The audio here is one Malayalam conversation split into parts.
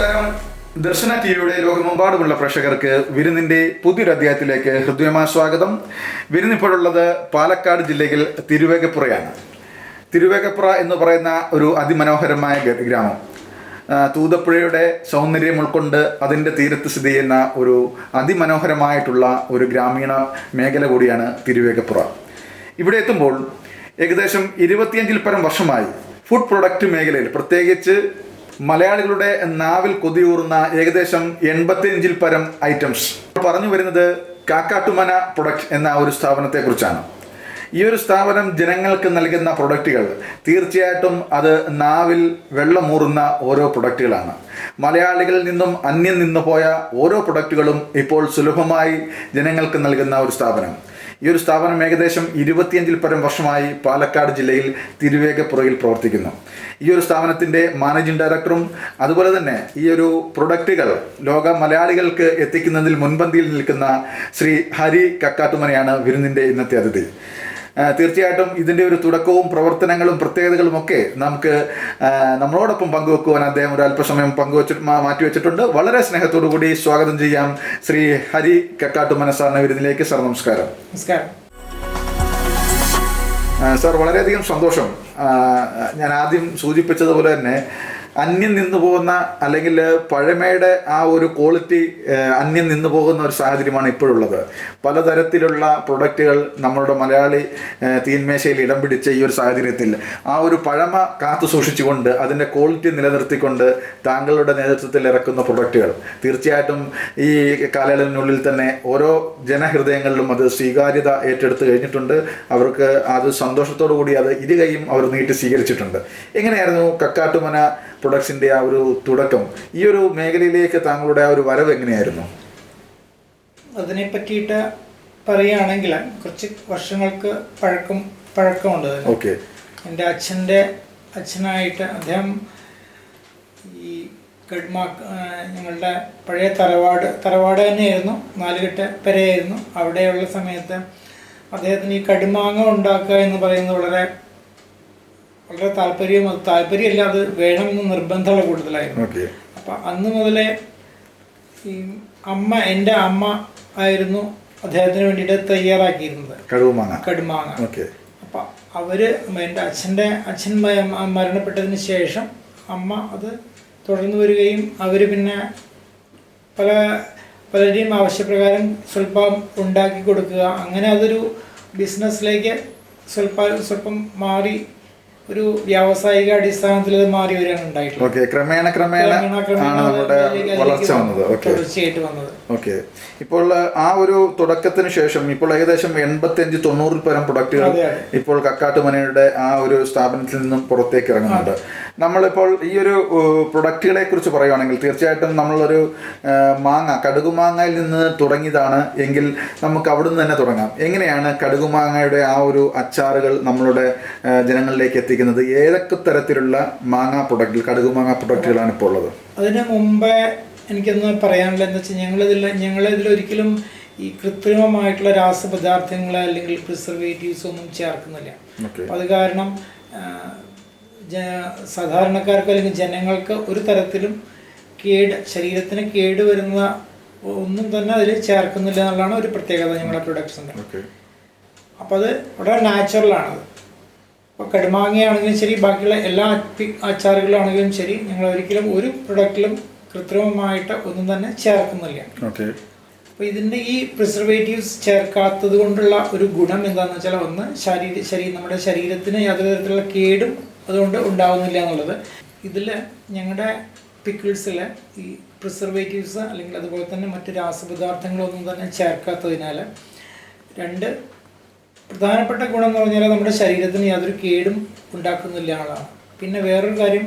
നമസ്കാരം ദർശന ടി വിയുടെ ലോകമെമ്പാടുമുള്ള പ്രേക്ഷകർക്ക് വിരുന്നിന്റെ പുതിയൊരു അധ്യായത്തിലേക്ക് ഹൃദ്യമായ സ്വാഗതം. വിരുന്നിപ്പോഴുള്ളത് പാലക്കാട് ജില്ലയിൽ തിരുവേഗപ്പുറയാണ്. തിരുവേഗപ്പുറ എന്ന് പറയുന്ന ഒരു അതിമനോഹരമായ ഗ്രാമം. തൂതപ്പുഴയുടെ സൗന്ദര്യം ഉൾക്കൊണ്ട് അതിന്റെ തീരത്ത് സ്ഥിതി ചെയ്യുന്ന ഒരു അതിമനോഹരമായിട്ടുള്ള ഒരു ഗ്രാമീണ മേഖല കൂടിയാണ് തിരുവേഗപ്പുറ. ഇവിടെ എത്തുമ്പോൾ ഏകദേശം ഇരുപത്തിയഞ്ചിൽ പരം വർഷമായി ഫുഡ് പ്രൊഡക്റ്റ് മേഖലയിൽ പ്രത്യേകിച്ച് മലയാളികളുടെ നാവിൽ കൊതിയൂറുന്ന ഏകദേശം എൺപത്തിയഞ്ചിൽ പരം ഐറ്റംസ് പറഞ്ഞു വരുന്നത് കാക്കാട്ടുമന പ്രൊഡക്റ്റ് എന്ന ഒരു സ്ഥാപനത്തെക്കുറിച്ചാണ്. ഈ ഒരു സ്ഥാപനം ജനങ്ങൾക്ക് നൽകുന്ന പ്രൊഡക്റ്റുകൾ തീർച്ചയായിട്ടും അത് നാവിൽ വെള്ളമൂറുന്ന ഓരോ പ്രൊഡക്റ്റുകളാണ് മലയാളികളിൽ നിന്നും അന്യം നിന്നു പോയ ഓരോ പ്രൊഡക്റ്റുകളും ഇപ്പോൾ സുലഭമായി ജനങ്ങൾക്ക് നൽകുന്ന ഒരു സ്ഥാപനം. ഈ ഒരു സ്ഥാപനം ഏകദേശം ഇരുപത്തിയഞ്ചിൽ പരം വർഷമായി പാലക്കാട് ജില്ലയിൽ തിരുവേഗപ്പുറയിൽ പ്രവർത്തിക്കുന്നു. ഈ ഒരു സ്ഥാപനത്തിന്റെ മാനേജിംഗ് ഡയറക്ടറും അതുപോലെ തന്നെ ഈ ഒരു പ്രൊഡക്റ്റുകൾ ലോക മലയാളികൾക്ക് എത്തിക്കുന്നതിൽ മുൻപന്തിയിൽ നിൽക്കുന്ന ശ്രീ ഹരി കക്കാട്ടുമനയാണ് വിരുന്നിന്റെ ഇന്നത്തെ അതിഥി. തീർച്ചയായിട്ടും ഇതിന്റെ ഒരു തുടക്കവും പ്രവർത്തനങ്ങളും പ്രത്യേകതകളും ഒക്കെ നമുക്ക് നമ്മളോടൊപ്പം പങ്കുവെക്കുവാൻ അദ്ദേഹം ഒരു അല്പസമയം പങ്കുവച്ച് മാറ്റിവെച്ചിട്ടുണ്ട്. വളരെ സ്നേഹത്തോടു കൂടി സ്വാഗതം ചെയ്യാം ശ്രീ ഹരി കക്കാട്ടുമന സാറിന് വിരുന്നിലേക്ക്. സർ നമസ്കാരം. നമസ്കാരം. സാർ വളരെയധികം സന്തോഷം. ഞാൻ ആദ്യം സൂചിപ്പിച്ചതുപോലെ തന്നെ അന്യം നിന്നു പോകുന്ന അല്ലെങ്കിൽ പഴമയുടെ ആ ഒരു ക്വാളിറ്റി അന്യം നിന്നു പോകുന്ന ഒരു സാഹചര്യമാണ് ഇപ്പോഴുള്ളത്. പലതരത്തിലുള്ള പ്രൊഡക്റ്റുകൾ നമ്മളുടെ മലയാളി തീന്മേശയിൽ ഇടം പിടിച്ച ഈ ഒരു സാഹചര്യത്തിൽ. ആ ഒരു പഴമ കാത്തു സൂക്ഷിച്ചുകൊണ്ട് അതിന്റെ ക്വാളിറ്റി നിലനിർത്തിക്കൊണ്ട് താങ്കളുടെ നേതൃത്വത്തിൽ ഇറക്കുന്ന പ്രൊഡക്റ്റുകൾ തീർച്ചയായിട്ടും ഈ കാലയളവിനുള്ളിൽ തന്നെ ഓരോ ജനഹൃദയങ്ങളിലും അത് സ്വീകാര്യത ഏറ്റെടുത്ത് കഴിഞ്ഞിട്ടുണ്ട്. അവർക്ക് അത് സന്തോഷത്തോടു കൂടി അത് ഇരുകയും അവർ നീട്ടി സ്വീകരിച്ചിട്ടുണ്ട്. എങ്ങനെയായിരുന്നു കക്കാട്ടുമന പ്രൊഡക്ട്സിന്റെ ആ ഒരു തുടക്കം ഈ ഒരു മേഖലയിലേക്ക് താങ്കളുടെ ആ ഒരു വരവ് എങ്ങനെയായിരുന്നു? അതിനെ പറ്റിയിട്ട് പറയുകയാണെങ്കിൽ കുറച്ച് വർഷങ്ങൾക്ക് പഴക്കം പഴക്കമുണ്ട്. ഓക്കെ എന്റെ അച്ഛന്റെ അച്ഛനായിട്ട് അദ്ദേഹം ഈ ഗഡ്മാ ഞങ്ങളുടെ പഴയ തറവാട് തറവാട് തന്നെയായിരുന്നു നാലുകെട്ട് പെരയായിരുന്നു. അവിടെയുള്ള സമയത്ത് അദ്ദേഹത്തിന് ഈ കടുമാങ്ങ ഉണ്ടാക്കുക എന്ന് പറയുന്നത് വളരെ വളരെ താല്പര്യം അത് താല്പര്യമല്ല അത് വേണമെന്ന് നിർബന്ധമുള്ള കൂടുതലായിരുന്നു. ഓക്കെ. അപ്പം അന്ന് മുതലേ ഈ അമ്മ എന്റെ അമ്മ ആയിരുന്നു അദ്ദേഹത്തിന് വേണ്ടിയിട്ട് തയ്യാറാക്കിയിരുന്നത്. കടുമാങ്ങ കടുമാങ്ങ ഓക്കെ. അപ്പം അവർ എന്റെ അച്ഛന്റെ അച്ഛൻ മരണപ്പെട്ടതിന് ശേഷം അമ്മ അത് തുടർന്ന് വരികയും അവർ പിന്നെ പല പലരുടെയും ആവശ്യപ്രകാരം സ്വല്പം ഉണ്ടാക്കി കൊടുക്കുക. അങ്ങനെ അതൊരു ബിസിനസ്സിലേക്ക് സ്വല്പ സ്വല്പം മാറി ഒരു വ്യാവസായിക അടിസ്ഥാനത്തിൽ മാറി വരികയാണ് ഉണ്ടായിട്ടുള്ളത്. ക്രമേണ ക്രമേണ ആണ് നമ്മുടെ വളർച്ച വന്നത്. ഓക്കെ തുടർച്ചയായിട്ട് വന്നത്. ഓക്കെ ഇപ്പോൾ ആ ഒരു തുടക്കത്തിന് ശേഷം ഇപ്പോൾ ഏകദേശം എൺപത്തി അഞ്ച് തൊണ്ണൂറിൽ പരം പ്രൊഡക്റ്റുകൾ. ഇപ്പോൾ കക്കാട്ടുമനയുടെ ആ ഒരു സ്ഥാപനത്തിൽ നിന്നും പുറത്തേക്ക് ഇറങ്ങുന്നുണ്ട്. നമ്മളിപ്പോൾ ഈ ഒരു പ്രൊഡക്റ്റുകളെ കുറിച്ച് പറയുവാണെങ്കിൽ തീർച്ചയായിട്ടും നമ്മളൊരു മാങ്ങ കടുകുമാങ്ങയിൽ നിന്ന് തുടങ്ങിയതാണ് എങ്കിൽ നമുക്ക് അവിടുന്ന് തന്നെ തുടങ്ങാം. എങ്ങനെയാണ് കടുകുമാങ്ങയുടെ ആ ഒരു അച്ചാറുകൾ നമ്മളുടെ ജനങ്ങളിലേക്ക് എത്തിക്കുന്നത്? ഏതൊക്കെ തരത്തിലുള്ള മാങ്ങ പ്രൊഡക്റ്റുകൾ കടുകുമാങ്ങ പ്രൊഡക്റ്റുകളാണ് ഇപ്പോൾ ഉള്ളത്? അതിന് മുമ്പേ എനിക്കൊന്ന് പറയാനുള്ളത് എന്താ വെച്ചാൽ ഞങ്ങളിതിൽ ഞങ്ങളിതിൽ ഒരിക്കലും ഈ കൃത്രിമമായിട്ടുള്ള രാസപദാർത്ഥങ്ങൾ അല്ലെങ്കിൽ പ്രിസർവേറ്റീവ്സ് ഒന്നും ചേർക്കുന്നില്ല. അത് കാരണം സാധാരണക്കാർക്ക് അല്ലെങ്കിൽ ജനങ്ങൾക്ക് ഒരു തരത്തിലും കേട് ശരീരത്തിന് കേട് വരുന്ന ഒന്നും തന്നെ അതിൽ ചേർക്കുന്നില്ല എന്നുള്ളതാണ് ഒരു പ്രത്യേകത ഞങ്ങളുടെ പ്രൊഡക്ട്സിന്റെ അപ്പോൾ അത് വളരെ നാച്ചുറലാണ് ഇപ്പോൾ കടുമാങ്ങയാണെങ്കിലും ശരി ബാക്കിയുള്ള എല്ലാ അച്ചാറുകളാണെങ്കിലും ശരി ഞങ്ങൾ ഒരിക്കലും ഒരു പ്രൊഡക്റ്റിലും കൃത്രിമമായിട്ട് ഒന്നും തന്നെ ചേർക്കുന്നില്ല. ഓക്കെ. അപ്പോൾ ഇതിന്റെ ഈ പ്രിസർവേറ്റീവ്സ് ചേർക്കാത്തത് കൊണ്ടുള്ള ഒരു ഗുണം എന്താണെന്ന് വെച്ചാൽ ഒന്ന് ശരീര ശരീരം നമ്മുടെ ശരീരത്തിന് യാതൊരു തരത്തിലുള്ള കേടും അതുകൊണ്ട് ഉണ്ടാവുന്നില്ല എന്നുള്ളത്. ഇതിൽ ഞങ്ങളുടെ പിക്കിൾസിൽ ഈ പ്രിസർവേറ്റീവ്സ് അല്ലെങ്കിൽ അതുപോലെ തന്നെ മറ്റ് രാസപദാർത്ഥങ്ങളൊന്നും തന്നെ ചേർക്കാത്തതിനാൽ രണ്ട് പ്രധാനപ്പെട്ട ഗുണം എന്ന് പറഞ്ഞാൽ നമ്മുടെ ശരീരത്തിന് യാതൊരു കേടും ഉണ്ടാക്കുന്നില്ല എന്നുള്ളതാണ് പിന്നെ വേറൊരു കാര്യം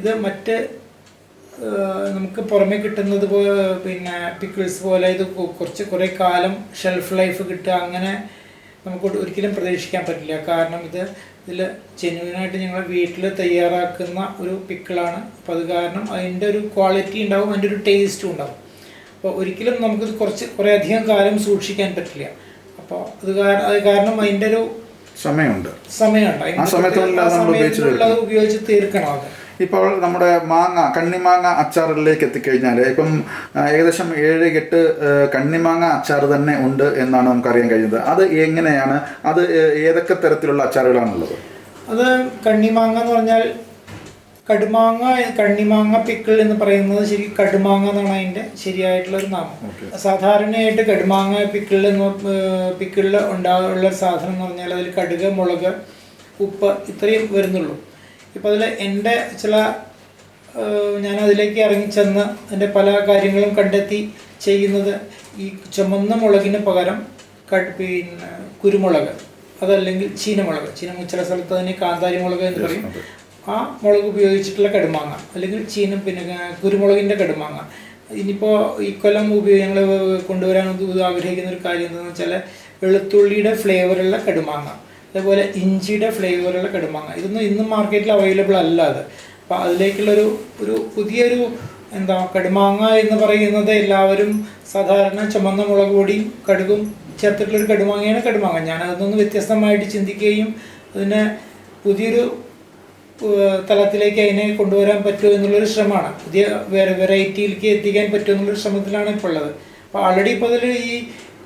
ഇത് മറ്റ് നമുക്ക് പുറമെ കിട്ടുന്നത് പിന്നെ പിക്കിൾസ് പോലെ ഇത് കുറച്ച് കുറേ കാലം ഷെൽഫ് ലൈഫ് കിട്ടുക അങ്ങനെ നമുക്ക് ഒരിക്കലും പ്രതീക്ഷിക്കാൻ പറ്റില്ല. കാരണം ഇത് ഇതിൽ ജെന്യൂനായിട്ട് ഞങ്ങൾ വീട്ടിൽ തയ്യാറാക്കുന്ന ഒരു പിക്കിളാണ്. അപ്പോൾ അത് കാരണം അതിന്റെ ഒരു ക്വാളിറ്റി ഉണ്ടാവും അതിന്റെ ഒരു ടേസ്റ്റും ഉണ്ടാവും. അപ്പോൾ ഒരിക്കലും നമുക്കിത് കുറച്ച് കുറേ അധികം കാലം സൂക്ഷിക്കാൻ പറ്റില്ല. അപ്പോൾ അത് കാരണം അത് കാരണം അതിന്റെ ഒരു സമയമുണ്ട്. സമയമുണ്ട്. ആ ഉപയോഗിച്ച് ഉപയോഗിച്ച് തീർക്കണം അത്. ഇപ്പോൾ നമ്മുടെ മാങ്ങ കണ്ണിമാങ്ങ അച്ചാറുകളിലേക്ക് എത്തിക്കഴിഞ്ഞാൽ ഇപ്പം ഏകദേശം ഏഴ് എട്ട് കണ്ണിമാങ്ങ അച്ചാർ തന്നെ ഉണ്ട് എന്നാണ് നമുക്കറിയാൻ കഴിയുന്നത് അത് എങ്ങനെയാണ്? അത് ഏതൊക്കെ തരത്തിലുള്ള അച്ചാറുകളാണുള്ളത്? അത് കണ്ണിമാങ്ങ എന്ന് പറഞ്ഞാൽ കടുമാങ്ങ കണ്ണിമാങ്ങ പിക്കിൾ എന്ന് പറയുന്നത് ശരി കടുമാങ്ങ എന്നാണ് അതിന്റെ ശരിയായിട്ടുള്ള ഒരു നാമം സാധാരണയായിട്ട് കടുമാങ്ങ പിക്കിൾ എന്ന് പിക്കിളിൽ ഉണ്ടാകാനുള്ള സാധനം എന്ന് പറഞ്ഞാൽ അതിൽ കടുക് മുളക് ഉപ്പ് ഇത്രയും വരുന്നുള്ളൂ. ഇപ്പം അതിൽ എന്റെ ചില ഞാൻ അതിലേക്ക് ഇറങ്ങിച്ചെന്ന് അതിന്റെ പല കാര്യങ്ങളും കണ്ടെത്തി ചെയ്യുന്നത് ഈ ചുമന്ന മുളകിന് പകരം പിന്നെ കുരുമുളക് അതല്ലെങ്കിൽ ചീനമുളക്. ചീന ചില സ്ഥലത്ത് അതിന് കാന്താരി മുളക് എന്ന് പറയും. ആ മുളക് ഉപയോഗിച്ചിട്ടുള്ള കടുമാങ്ങ അല്ലെങ്കിൽ ചീന പിന്നെ കുരുമുളകിന്റെ കടുമാങ്ങ. ഇനിയിപ്പോൾ ഈ കൊല്ലം ഉപയോഗങ്ങൾ കൊണ്ടുവരാൻ ആഗ്രഹിക്കുന്ന ഒരു കാര്യം എന്താണെന്ന് വെച്ചാൽ വെളുത്തുള്ളിയുടെ ഫ്ലേവറുള്ള കടുമാങ്ങ. അതേപോലെ ഇഞ്ചിയുടെ ഫ്ലേവറുള്ള കടുമാങ്ങ ഇതൊന്നും ഇന്നും മാർക്കറ്റിൽ അവൈലബിൾ അല്ല അത്. അപ്പോൾ അതിലേക്കുള്ളൊരു ഒരു പുതിയൊരു എന്താ കടുമാങ്ങ എന്ന് പറയുന്നത് എല്ലാവരും സാധാരണ ചുമന്ന മുളക് പൊടിയും കടുകും ചേർത്തിട്ടുള്ളൊരു കടുമാങ്ങയാണ് കടുമാങ്ങ. ഞാൻ അതൊന്നും വ്യത്യസ്തമായിട്ട് ചിന്തിക്കുകയും അതിനെ പുതിയൊരു തലത്തിലേക്ക് അതിനെ കൊണ്ടുവരാൻ പറ്റുമോ എന്നുള്ളൊരു ശ്രമമാണ്. പുതിയ വേറെ വെറൈറ്റിയിലേക്ക് എത്തിക്കാൻ പറ്റുമോ എന്നുള്ളൊരു ശ്രമത്തിലാണ് ഇപ്പോൾ ഉള്ളത്. അപ്പോൾ ആൾറെഡി ഇപ്പോൾ അതിൽ ഈ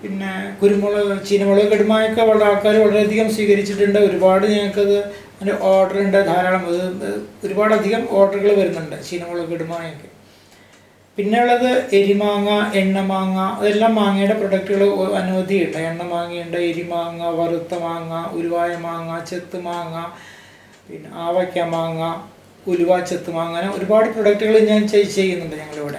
പിന്നെ കുരുമുളക് ചീനമുളക് കടുമായൊക്കെ വളരെ ആൾക്കാർ വളരെയധികം സ്വീകരിച്ചിട്ടുണ്ട്. ഒരുപാട് ഞങ്ങൾക്കത് അതിന്റെ ഓർഡർ ഉണ്ട് ധാരാളം. അത് ഒരുപാടധികം ഓർഡറുകൾ വരുന്നുണ്ട് ചീനമുളക് കടുമായൊക്കെ. പിന്നെ ഉള്ളത് എരിമാങ്ങ എണ്ണമാങ്ങ അതെല്ലാം മാങ്ങയുടെ പ്രൊഡക്റ്റുകൾ അനവധിയുണ്ട് എണ്ണമാങ്ങയുണ്ട് എരിമാങ്ങ വറുത്ത മാങ്ങ ഉരുവായ മാങ്ങ ചെത്ത് മാങ്ങ പിന്നെ ആവയ്ക്ക മാങ്ങ ഉലുവ ചെത്ത് മാങ്ങ അങ്ങനെ ഒരുപാട് പ്രൊഡക്റ്റുകൾ ഞാൻ ചെയ്- ചെയ്യുന്നുണ്ട് ഞങ്ങളിവിടെ.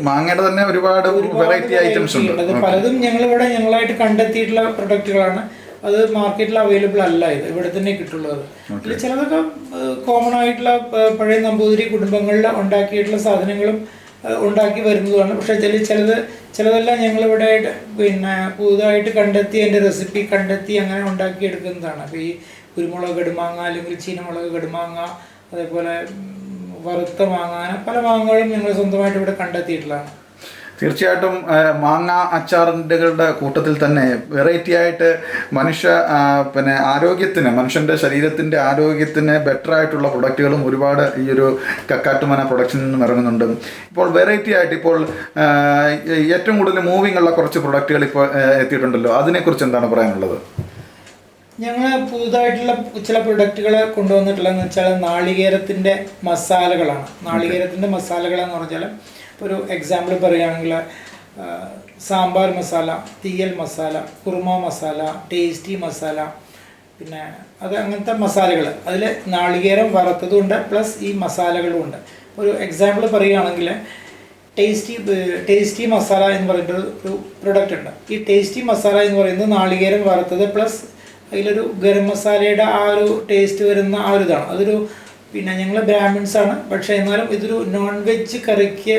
മാങ്ങയുടെ തന്നെ ഒരുപാട് വെറൈറ്റി ഐറ്റംസ് ഉണ്ട്. അത് പലതും ഞങ്ങളിവിടെ ഞങ്ങളായിട്ട് കണ്ടെത്തിയിട്ടുള്ള പ്രൊഡക്റ്റുകളാണ് അത് മാർക്കറ്റിൽ അവൈലബിൾ അല്ല ഇത്. ഇവിടെ തന്നെ കിട്ടുള്ളൂ അത് ചിലതൊക്കെ കോമൺ ആയിട്ടുള്ള പഴയ നമ്പൂതിരി കുടുംബങ്ങളിൽ ഉണ്ടാക്കിയിട്ടുള്ള സാധനങ്ങളും ഉണ്ടാക്കി വരുന്നതുമാണ്. പക്ഷെ ചില ചിലത് ചിലതെല്ലാം ഞങ്ങളിവിടെ ആയിട്ട് പിന്നെ പുതുതായിട്ട് കണ്ടെത്തി അതിന്റെ റെസിപ്പി കണ്ടെത്തി അങ്ങനെ ഉണ്ടാക്കിയെടുക്കുന്നതാണ്. അപ്പോൾ ഈ കുരുമുളക് കടുമാങ്ങ അല്ലെങ്കിൽ ചീനമുളക് കടുമാങ്ങ അതേപോലെ വറുത്ത മാങ്ങ പല മാങ്ങകളും ഞങ്ങൾ സ്വന്തമായിട്ട് ഇവിടെ കണ്ടെത്തിയിട്ടുള്ളതാണ്. തീർച്ചയായിട്ടും മാങ്ങ അച്ചാറിന്റെകളുടെ കൂട്ടത്തിൽ തന്നെ വെറൈറ്റി ആയിട്ട് മനുഷ്യ പിന്നെ ആരോഗ്യത്തിന് മനുഷ്യന്റെ ശരീരത്തിന്റെ ആരോഗ്യത്തിന് ബെറ്റർ ആയിട്ടുള്ള പ്രൊഡക്റ്റുകളും ഒരുപാട് ഈ ഒരു കക്കാട്ടുമന പ്രൊഡക്ഷനിൽ നിന്നും ഇറങ്ങുന്നുണ്ട്. ഇപ്പോൾ വെറൈറ്റി ആയിട്ട് ഇപ്പോൾ ഏറ്റവും കൂടുതൽ മൂവിംഗ് ഉള്ള കുറച്ച് പ്രൊഡക്റ്റുകൾ ഇപ്പോൾ എത്തിയിട്ടുണ്ടല്ലോ. അതിനെക്കുറിച്ച് എന്താണ് പറയാനുള്ളത്? ഞങ്ങൾ പുതുതായിട്ടുള്ള ചില പ്രൊഡക്റ്റുകൾ കൊണ്ടുവന്നിട്ടുള്ളതെന്ന് വെച്ചാൽ നാളികേരത്തിന്റെ മസാലകളാണ്. നാളികേരത്തിന്റെ മസാലകളെന്ന് പറഞ്ഞാൽ ഒരു എക്സാമ്പിൾ പറയുകയാണെങ്കിൽ സാമ്പാർ മസാല തീയൽ മസാല കുറുമ മസാല ടേസ്റ്റി മസാല പിന്നെ അത് അങ്ങനത്തെ മസാലകൾ അതിൽ നാളികേരം വറുത്തതുമുണ്ട് പ്ലസ് ഈ മസാലകളും ഉണ്ട്. ഒരു എക്സാമ്പിൾ പറയുകയാണെങ്കിൽ ടേസ്റ്റി ടേസ്റ്റി മസാല എന്ന് പറയുന്ന ഒരു പ്രൊഡക്റ്റ് ഉണ്ട്. ഈ ടേസ്റ്റി മസാല എന്ന് പറയുന്നത് നാളികേരം വറുത്തത് പ്ലസ് അതിലൊരു ഗരം മസാലയുടെ ആ ഒരു ടേസ്റ്റ് വരുന്ന ആ ഒരു ഇതാണ്. അതൊരു പിന്നെ ഞങ്ങൾ ബ്രാഹ്മിൺസ് ആണ്. പക്ഷെ എന്നാലും ഇതൊരു നോൺ വെജ് കറിക്ക്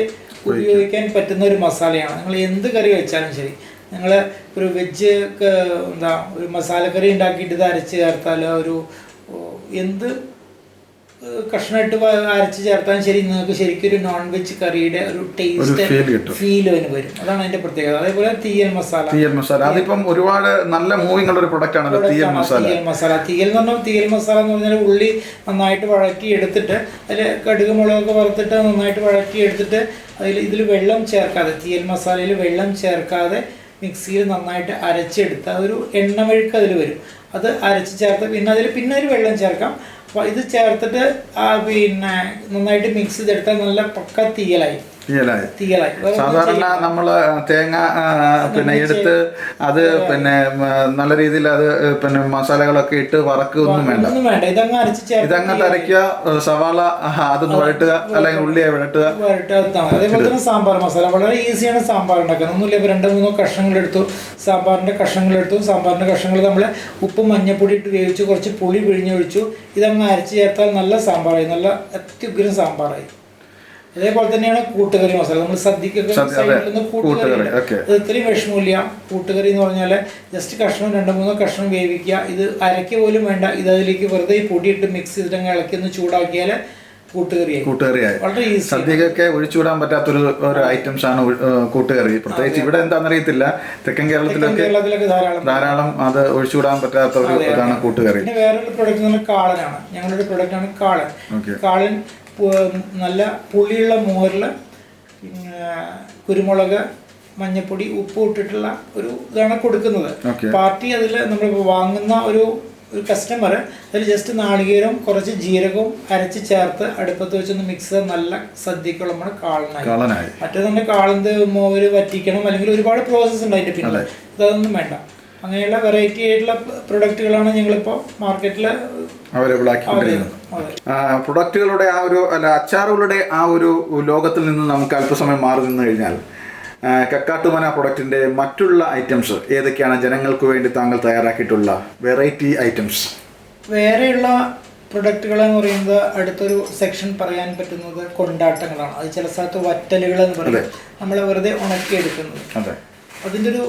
ഉപയോഗിക്കാൻ പറ്റുന്ന ഒരു മസാലയാണ്. നിങ്ങൾ എന്ത് കറി വെച്ചാലും ശരി. നിങ്ങൾ ഒരു വെജ് എന്താ ഒരു മസാലക്കറി ഉണ്ടാക്കിയിട്ട് ഇത് അരച്ച് ചേർത്താലോ ഒരു എന്ത് കഷ്ണമായിട്ട് അരച്ച് ചേർത്താലും ശരി നിങ്ങൾക്ക് ശരിക്കും ഒരു നോൺ വെജ് കറിയുടെ ഒരു ടേസ്റ്റ് ഫീൽ അതിന് വരും. അതാണ് അതിന്റെ പ്രത്യേകത. അതേപോലെ തീയൽ മസാല. തീയൽ മസാല. അതിപ്പം ഒരുപാട് നല്ല മൂവിംഗ് ഉള്ള ഒരു പ്രൊഡക്റ്റ് ആണല്ലോ തീയൽ മസാല. തീയൽ മസാല. തീയൽ എന്ന് പറഞ്ഞാൽ തീയൽ മസാല എന്ന് പറഞ്ഞാൽ ഉള്ളി നന്നായിട്ട് വഴക്കി എടുത്തിട്ട് അതിൽ കടുക് മുളകൊക്കെ വറുത്തിട്ട് നന്നായിട്ട് വഴക്കി എടുത്തിട്ട് അതിൽ ഇതിൽ വെള്ളം ചേർക്കാതെ തീയൽ മസാലയിൽ വെള്ളം ചേർക്കാതെ മിക്സിയിൽ നന്നായിട്ട് അരച്ചെടുത്ത് അതൊരു എണ്ണമെഴുക്ക് അതിൽ വരും. അത് അരച്ച് ചേർത്ത് പിന്നെ അതിൽ പിന്നെ ഒരു വെള്ളം ചേർക്കാം. അപ്പോൾ ഇത് ചേർത്തിട്ട് പിന്നെ നന്നായിട്ട് മിക്സ് ചെയ്തെടുത്താൽ നല്ല പക്ക തീയലായി തീയലായി. സാധാരണ നമ്മൾ തേങ്ങ പിന്നെ എടുത്ത് അത് പിന്നെ നല്ല രീതിയിൽ അത് പിന്നെ മസാലകളൊക്കെ ഇട്ട് വറക്കൊന്നും വേണ്ട. ഒന്നും വേണ്ട. ഇതങ്ങ് അരയ്ക്കുക സവാള അത് വഴട്ടുക അല്ലെങ്കിൽ ഉള്ളിയെ വഴട്ടുക. വരട്ടത്താണ് അതേപോലെ തന്നെ സാമ്പാർ മസാല. വളരെ ഈസിയാണ് സാമ്പാർ ഉണ്ടാക്കാൻ. ഒന്നുമില്ല ഇപ്പോൾ രണ്ടോ മൂന്നോ കഷ്ണങ്ങൾ എടുത്തു. സാമ്പാറിന്റെ കഷ്ണങ്ങൾ എടുത്തു. സാമ്പാറിന്റെ കഷ്ണങ്ങൾ നമ്മൾ ഉപ്പും മഞ്ഞപ്പൊടി ഇട്ട് വേവിച്ചു കുറച്ച് പുളി പിഴിഞ്ഞൊഴിച്ചു. ഇതങ്ങ് അരച്ച് ചേർത്താൽ നല്ല സാമ്പാറായി. നല്ല അത്യുഗ്രം സാമ്പാറായി. അതേപോലെ തന്നെയാണ് കൂട്ടുകറി മസാല. നമ്മൾ സദ്യക്കൊക്കെ കൂട്ടുകറി. അത് ഇത്രയും വിഷമമില്ല. കൂട്ടുകറി എന്ന് പറഞ്ഞാൽ ജസ്റ്റ് കഷ്ണം രണ്ട് മൂന്നോ കഷ്ണം വേവിക്കുക. ഇത് അരയ്ക്ക പോലും വേണ്ട. ഇത് അതിലേക്ക് വെറുതെ പൊടിയിട്ട് മിക്സ് ചെയ്തിട്ട് അങ്ങ് ഇളക്കി ഒന്ന് ചൂടാക്കിയാൽ കൂട്ടുകറിയായി സദ്യക്കൊക്കെ ഒഴിച്ചുവിടാൻ പറ്റാത്തൊരു ഒരു ഐറ്റംസ് ആണ് കൂട്ടുകറി. പ്രത്യേകിച്ച് ഇവിടെ എന്താണെന്ന് അറിയത്തില്ല തെക്കൻ കേരളത്തിലൊക്കെ ധാരാളം അത് ഒഴിച്ചുവിടാൻ പറ്റാത്ത ഒരു ഇതാണ് കൂട്ടുകറി. വേറൊരു പ്രൊഡക്റ്റ് കാളനാണ്. ഞങ്ങളുടെ പ്രൊഡക്റ്റ് ആണ് കാളൻ. ഓക്കെ. കാളൻ നല്ല പുളിയുള്ള മോരിൽ കുരുമുളക് മഞ്ഞപ്പൊടി ഉപ്പ് ഇട്ടിട്ടുള്ള ഒരു ഇതാണ് കൊടുക്കുന്നത്. പാർട്ടി അതിൽ നമ്മൾ വാങ്ങുന്ന ഒരു ഒരു കസ്റ്റമർ അതിൽ ജസ്റ്റ് നാളികേരവും കുറച്ച് ജീരകവും അരച്ച് ചേർത്ത് അടുപ്പത്ത് വെച്ചൊന്ന് മിക്സ് ചെയ്ത് നല്ല സദ്യക്കുള്ള നമ്മുടെ കാളനായി. മറ്റേ തന്നെ കാളന്ത് മോര് വറ്റിക്കണം അല്ലെങ്കിൽ ഒരുപാട് പ്രോസസ്സ് ഉണ്ട് അതിന്റെ പിന്നെ അതൊന്നും വേണ്ട. അങ്ങനെയുള്ള വെറൈറ്റി ആയിട്ടുള്ള പ്രൊഡക്റ്റുകളാണ് ഞങ്ങളിപ്പോൾ മാർക്കറ്റിൽ അവൈലബിൾ ആക്കിക്കൊണ്ടിരിക്കുന്നത്. പ്രൊഡക്റ്റുകളുടെ ആ ഒരു അല്ല അച്ചാറുകളുടെ ആ ഒരു ലോകത്തിൽ നിന്ന് നമുക്ക് അല്പസമയം മാറി നിന്ന് കഴിഞ്ഞാൽ കക്കാട്ടുമന പ്രൊഡക്റ്റിന്റെ മറ്റുള്ള ഐറ്റംസ് ഏതൊക്കെയാണ് ജനങ്ങൾക്ക് വേണ്ടി താങ്കൾ തയ്യാറാക്കിയിട്ടുള്ള വെറൈറ്റി ഐറ്റംസ് വേറെയുള്ള പ്രൊഡക്റ്റുകൾ എന്ന് പറയുന്നത് അടുത്തൊരു സെക്ഷൻ പറയാൻ പറ്റുന്നത് കൊണ്ടാട്ടങ്ങളാണ്. അത് ചില സ്ഥലത്ത് വറ്റലുകൾ എന്ന് പറയുന്നത് നമ്മൾ വെറുതെ ഉണക്കിയെടുക്കുന്നത്. അതെ. അതിന്റെ ഒരു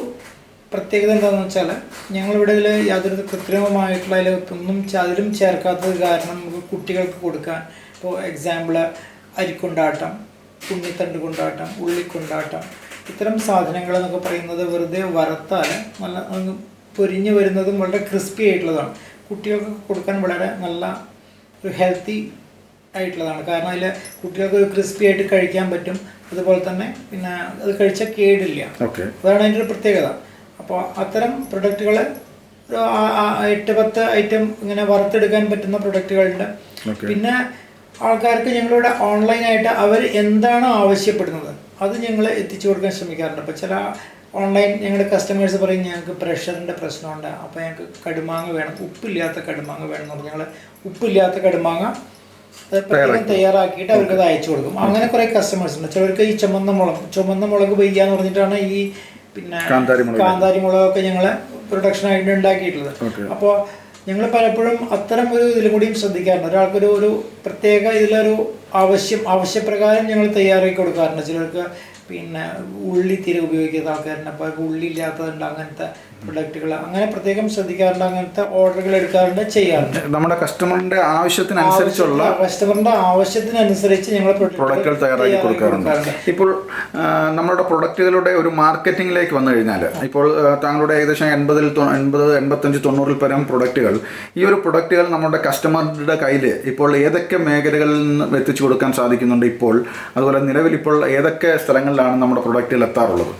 പ്രത്യേകത എന്താണെന്ന് വെച്ചാൽ ഞങ്ങളിവിടെ ഇതിൽ യാതൊരു കൃത്രിമമായിട്ടുള്ള അതിൽ ഒന്നും ച- അതിലും ചേർക്കാത്തത് കാരണം നമുക്ക് കുട്ടികൾക്ക് കൊടുക്കാൻ ഇപ്പോൾ എക്സാമ്പിൾ അരിക്കൊണ്ടാട്ടം ഉണ്ണിത്തണ്ട് കൊണ്ടാട്ടം ഉള്ളിക്കൊണ്ടാട്ടം ഇത്തരം സാധനങ്ങൾ എന്നൊക്കെ പറയുന്നത് വെറുതെ വറുത്താൽ നല്ല പൊരിഞ്ഞു വരുന്നതും വളരെ ക്രിസ്പി ആയിട്ടുള്ളതാണ്. കുട്ടികൾക്ക് കൊടുക്കാൻ വളരെ നല്ല ഒരു ഹെൽത്തി ആയിട്ടുള്ളതാണ്. കാരണം അതിൽ കുട്ടികൾക്ക് ഒരു ക്രിസ്പി ആയിട്ട് കഴിക്കാൻ പറ്റും. അതുപോലെ തന്നെ പിന്നെ അത് കഴിച്ചാൽ കേടില്ല. അതാണ് അതിന്റെ ഒരു പ്രത്യേകത. അപ്പോൾ അത്തരം പ്രൊഡക്റ്റുകൾ എട്ട് പത്ത് ഐറ്റം ഇങ്ങനെ വറുത്തെടുക്കാൻ പറ്റുന്ന പ്രൊഡക്റ്റുകളുണ്ട്. പിന്നെ ആൾക്കാർക്ക് ഞങ്ങളിവിടെ ഓൺലൈനായിട്ട് അവർ എന്താണോ ആവശ്യപ്പെടുന്നത് അത് ഞങ്ങൾ എത്തിച്ചു കൊടുക്കാൻ ശ്രമിക്കാറുണ്ട്. അപ്പോൾ ചില ഓൺലൈൻ ഞങ്ങളുടെ കസ്റ്റമേഴ്സ് പറയും ഞങ്ങൾക്ക് പ്രഷറിന്റെ പ്രശ്നമുണ്ട്. അപ്പോൾ ഞങ്ങൾക്ക് കടുമാങ്ങ വേണം. ഉപ്പില്ലാത്ത കടുമാങ്ങ വേണം എന്ന് പറഞ്ഞാൽ ഞങ്ങൾ ഉപ്പില്ലാത്ത കടുമാങ്ങ പ്രത്യേകം തയ്യാറാക്കിയിട്ട് അവർക്ക് അത് അയച്ചു കൊടുക്കും. അങ്ങനെ കുറേ കസ്റ്റമേഴ്സ് ഉണ്ട്. ചിലർക്ക് ഈ ചുമന്ന മുളക് ചുമന്ന മുളക് പെയ്യാന്ന് പറഞ്ഞിട്ടാണ് ഈ പിന്നെ കാന്താരി മുളക്. മുളകൊക്കെ ഞങ്ങൾ പ്രൊഡക്ഷൻ ആയിട്ട് ഉണ്ടാക്കിയിട്ടുള്ളത്. അപ്പോൾ ഞങ്ങൾ പലപ്പോഴും അത്തരം ഒരു ഇതിലും കൂടിയും ശ്രദ്ധിക്കാറുണ്ട് ഒരാൾക്കൊരു ഒരു പ്രത്യേക ഇതിലൊരു ആവശ്യം ആവശ്യപ്രകാരം ഞങ്ങൾ തയ്യാറാക്കി കൊടുക്കാറുണ്ട് ചിലർക്ക് പിന്നെ ഉള്ളി തീരെ ഉപയോഗിക്കുന്ന ആൾക്കാരുണ്ട് അപ്പോൾ ഉള്ളി ഇല്ലാത്തതുണ്ട് അങ്ങനത്തെ പ്രൊഡക്റ്റുകൾ അങ്ങനെ പ്രത്യേകം ശ്രദ്ധിക്കാറുണ്ട് അങ്ങനത്തെ ഓർഡറുകൾ എടുക്കാറുണ്ട് ചെയ്യാറുണ്ട്. നമ്മുടെ കസ്റ്റമറിന്റെ ആവശ്യത്തിനനുസരിച്ചുള്ള കസ്റ്റമറിന്റെ ആവശ്യത്തിനനുസരിച്ച് ഞങ്ങൾ പ്രൊഡക്റ്റുകൾ തയ്യാറാക്കി കൊടുക്കാറുണ്ട്. ഇപ്പോൾ നമ്മുടെ പ്രൊഡക്റ്റുകളുടെ ഒരു മാർക്കറ്റിംഗിലേക്ക് വന്നു കഴിഞ്ഞാൽ ഇപ്പോൾ താങ്കളുടെ ഏകദേശം എൺപതിൽ എൺപത് എൺപത്തഞ്ച് തൊണ്ണൂറിൽ പരം പ്രൊഡക്റ്റുകൾ. ഈ ഒരു പ്രൊഡക്റ്റുകൾ നമ്മുടെ കസ്റ്റമറുടെ കയ്യിൽ ഇപ്പോൾ ഏതൊക്കെ മേഖലകളിൽ നിന്ന് എത്തിച്ചു കൊടുക്കാൻ സാധിക്കുന്നുണ്ട് ഇപ്പോൾ? അതുപോലെ നിലവിൽ ഇപ്പോൾ ഏതൊക്കെ സ്ഥലങ്ങളിലാണ് നമ്മുടെ പ്രൊഡക്റ്റുകൾ എത്താറുള്ളത്?